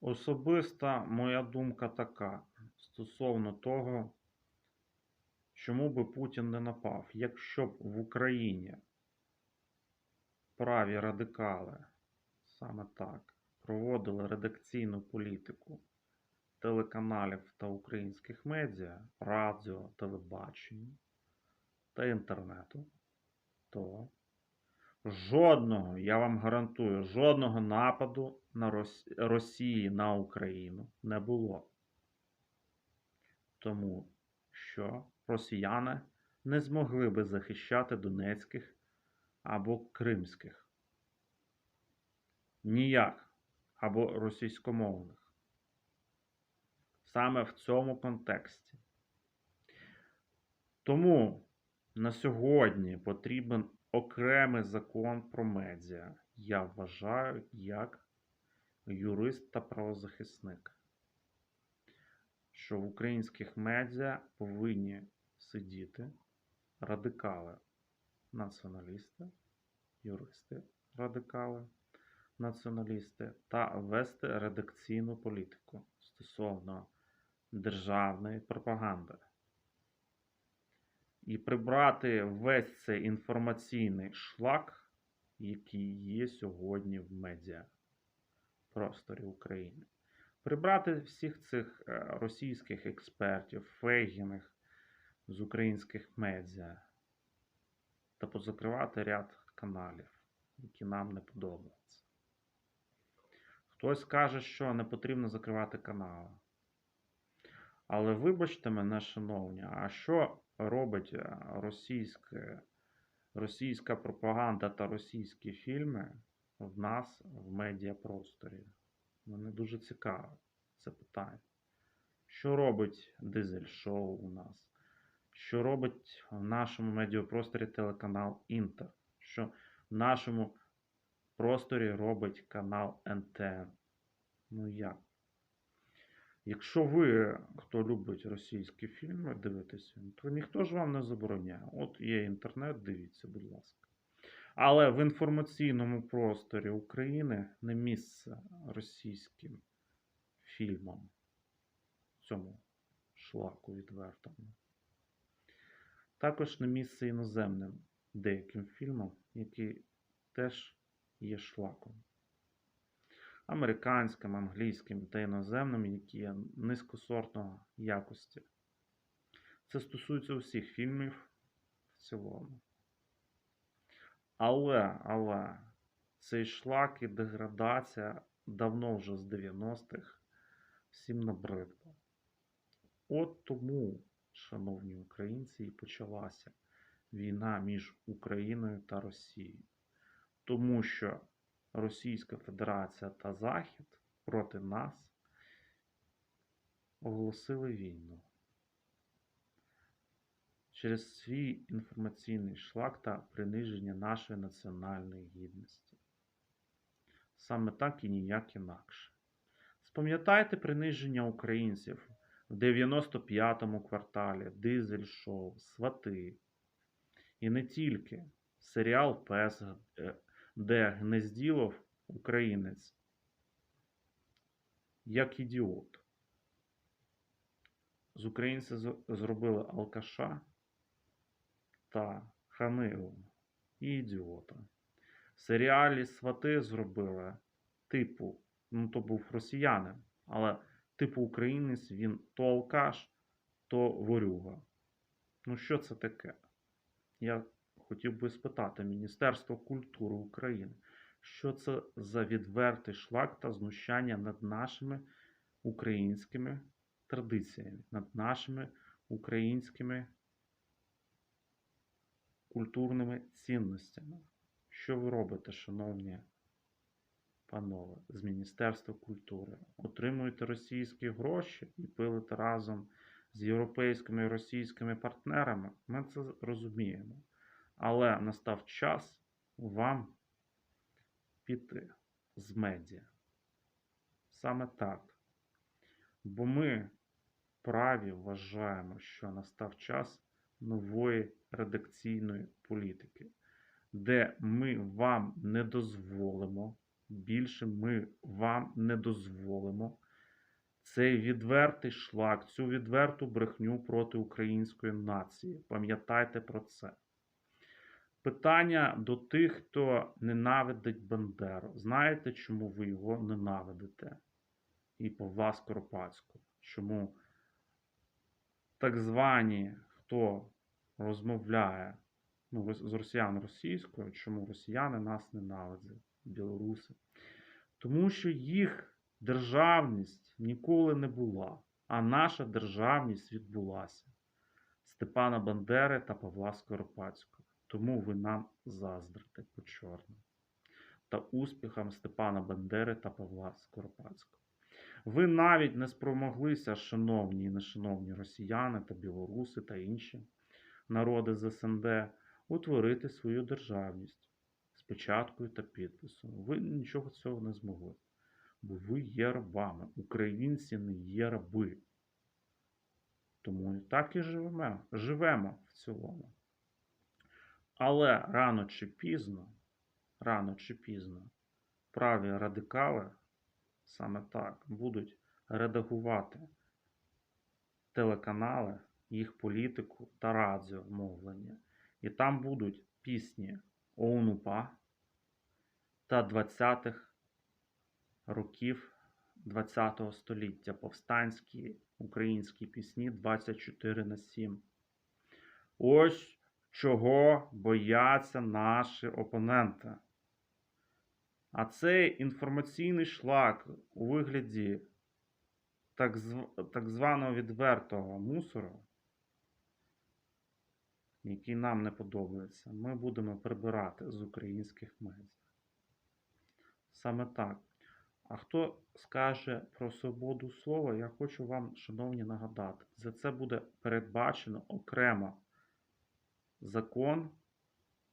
Особиста моя думка така стосовно того, чому би Путін не напав. Якщо б в Україні праві радикали саме так проводили редакційну політику телеканалів та українських медіа, радіо, телебачення та інтернету, то жодного, я вам гарантую, жодного нападу на Рос- Росії на Україну не було. Тому що росіяни не змогли би захищати донецьких або кримських. Ніяк. Або російськомовних. Саме в цьому контексті. Тому на сьогодні потрібен окремий закон про медіа. Я вважаю як юрист та правозахисник, що в українських медіа повинні сидіти радикали, націоналісти, юристи, радикали, націоналісти та вести редакційну політику стосовно державної пропаганди. І прибрати весь цей інформаційний шлак, який є сьогодні в медіа просторі України. Прибрати всіх цих е, російських експертів, фейгіних з українських медіа та позакривати ряд каналів, які нам не подобаються. Хтось каже, що не потрібно закривати канали. Але вибачте мене, шановні, а що робить е, російське, російська пропаганда та російські фільми в нас в медіапросторі? Мене дуже цікаве це питання. Що робить дизель-шоу у нас? Що робить в нашому медіапросторі телеканал Інтер? Що в нашому просторі робить канал НТН? Ну як? Якщо ви, хто любить російські фільми, дивитеся, то ніхто ж вам не забороняє. От є інтернет, дивіться, будь ласка. Але в інформаційному просторі України не місце російським фільмам, цьому шлаку відвертому. Також не місце іноземним деяким фільмам, які теж є шлаком американським, англійським та іноземним, які є низькосортної якості. Це стосується усіх фільмів в цілому. Але, але цей шлак і деградація давно вже з 90-х всім набридла. От тому, шановні українці, і почалася війна між Україною та Росією. Тому що Російська Федерація та Захід проти нас оголосили війну через свій інформаційний шлак та приниження нашої національної гідності. Саме так і ніяк інакше. Спам'ятайте приниження українців в 95-му кварталі, дизель-шоу, свати. І не тільки серіал Пес е, де Гнезділов, українець, як ідіот. З українця зробили алкаша та ханилу і ідіота. В серіалі Свати зробили типу, ну то був росіянин, але типу українець він то алкаш, то ворюга. Ну що це таке? Я хотів би спитати Міністерство культури України, що це за відвертий шлак та знущання над нашими українськими традиціями, над нашими українськими культурними цінностями. Що ви робите, шановні панове, з Міністерства культури? Отримуєте російські гроші і пилите разом з європейськими і російськими партнерами? Ми це розуміємо. Але настав час вам піти з медіа. Саме так. Бо ми праві вважаємо, що настав час нової редакційної політики, де ми вам не дозволимо більше ми вам не дозволимо цей відвертий шлак, цю відверту брехню проти української нації. Пам'ятайте про це. Питання до тих, хто ненавидить Бандеру. Знаєте, чому ви його ненавидите? І Павла Скоропадського. Чому так звані, хто розмовляє ну, з росіян російською, чому росіяни нас ненавидять, білоруси? Тому що їх державність ніколи не була, а наша державність відбулася. Степана Бандери та Павла Скоропадського. Тому ви нам заздрите по чорному. Та успіхам Степана Бандери та Павла Скоропадського. Ви навіть не спромоглися, шановні і нешановні росіяни та білоруси та інші народи з СНД, утворити свою державність з печаткою та підписом. Ви нічого цього не змогли. Бо ви є рабами. Українці не є раби. Тому і так і живемо, живемо в цілому. Але рано чи пізно, рано чи пізно, праві радикали саме так будуть редагувати телеканали, їх політику та радіомовлення. І там будуть пісні ОУН-УПА та 20-х років ХХ століття, повстанські українські пісні 24 на 7. Ось чого бояться наші опоненти. А цей інформаційний шлак у вигляді так званого відвертого мусору, який нам не подобається, ми будемо прибирати з українських медіа. Саме так. А хто скаже про свободу слова, я хочу вам, шановні, нагадати. За це буде передбачено окремо закон,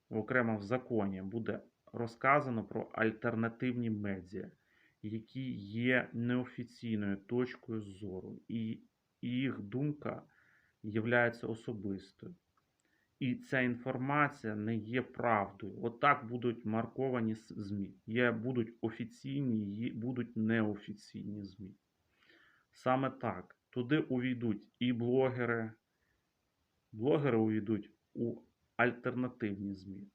окремо в законі буде розказано про альтернативні медіа, які є неофіційною точкою зору, і їх думка є особистою. І ця інформація не є правдою. Отак будуть марковані ЗМІ. Є, будуть офіційні, будуть неофіційні ЗМІ. Саме так. Туди увійдуть і блогери. Блогери увійдуть у альтернативні ЗМІ.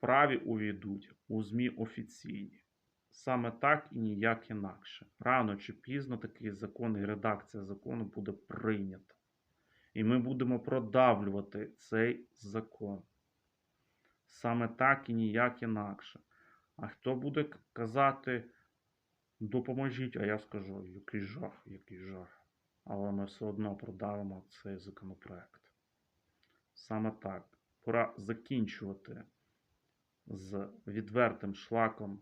Праві увійдуть у ЗМІ офіційні. Саме так і ніяк інакше. Рано чи пізно такий закон і редакція закону буде прийнята. І ми будемо продавлювати цей закон. Саме так і ніяк інакше. А хто буде казати допоможіть, а я скажу, який жах, який жах. Але ми все одно продавимо цей законопроект. Саме так. Пора закінчувати з відвертим шлаком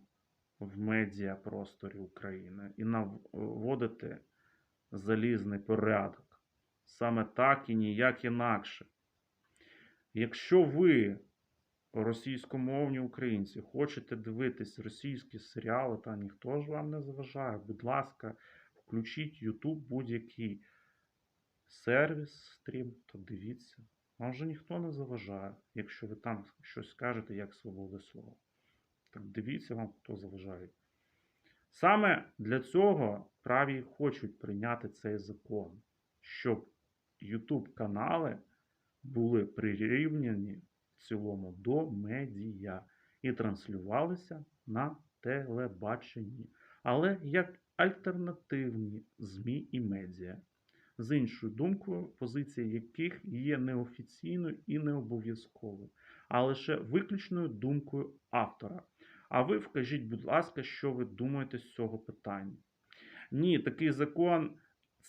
в медіапросторі України і наводити залізний порядок. Саме так і ніяк інакше. Якщо ви, російськомовні українці, хочете дивитись російські серіали, та ніхто ж вам не заважає, будь ласка, включіть YouTube будь-який сервіс, стрім, то дивіться. Вам же ніхто не заважає, якщо ви там щось скажете як свобода слова. Так дивіться вам, хто заважає. Саме для цього праві хочуть прийняти цей закон, щоб YouTube канали були прирівняні в цілому до медіа і транслювалися на телебаченні, але як альтернативні ЗМІ і медіа, з іншою думкою, позиція яких є неофіційною і не обов'язковою, а лише виключною думкою автора. А ви вкажіть, будь ласка, що ви думаєте з цього питання? Ні, такий закон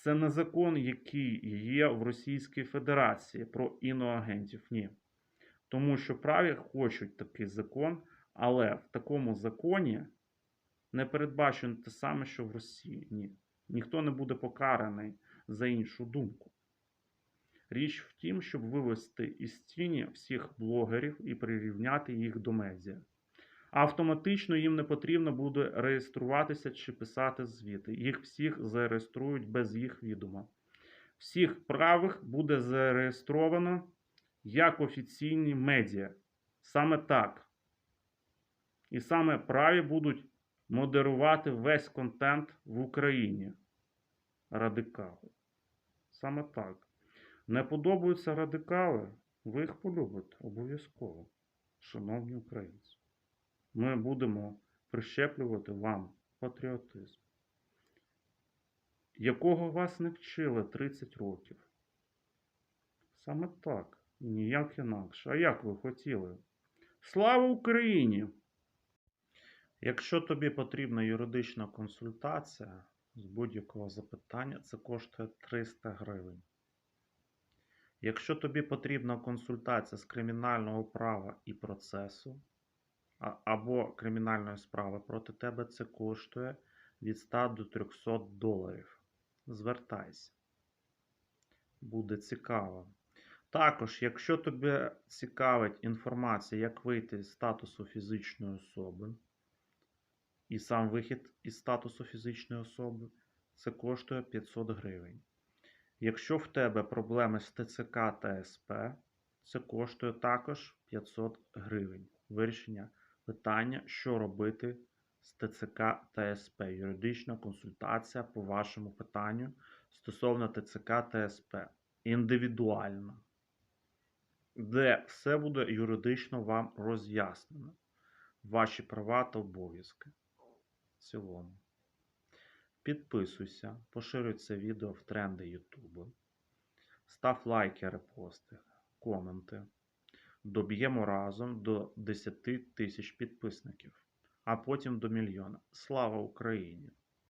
це не закон, який є в Російській Федерації про іноагентів. Ні. Тому що праві хочуть такий закон, але в такому законі не передбачено те саме, що в Росії. Ні. Ніхто не буде покараний за іншу думку. Річ в тім, щоб вивести із тіні всіх блогерів і прирівняти їх до медіа. Автоматично їм не потрібно буде реєструватися чи писати звіти. Їх всіх зареєструють без їх відома. Всіх правих буде зареєстровано як офіційні медіа. Саме так. І саме праві будуть модерувати весь контент в Україні. Радикали. Саме так. Не подобаються радикали, ви їх полюбите обов'язково, шановні українці. Ми будемо прищеплювати вам патріотизм, якого вас не вчили 30 років. Саме так, ніяк інакше. А як ви хотіли? Слава Україні! Якщо тобі потрібна юридична консультація з будь-якого запитання, це коштує 300 гривень. Якщо тобі потрібна консультація з кримінального права і процесу, або кримінальної справи проти тебе, це коштує від 100 до 300 доларів. Звертайся. Буде цікаво. Також, якщо тобі цікавить інформація, як вийти з статусу фізичної особи, і сам вихід із статусу фізичної особи, це коштує 500 гривень. Якщо в тебе проблеми з ТЦК та СП, це коштує також 500 гривень. Вирішення питання, що робити з ТЦК та СП. Юридична консультація по вашому питанню стосовно ТЦК та СП. Індивідуальна. Де все буде юридично вам роз'яснено. Ваші права та обов'язки. В цілому. Підписуйся, поширюй це відео в тренди Ютубу. Став лайки, репости, коменти. Доб'ємо разом до 10 тисяч підписників, а потім до мільйона. Слава Україні!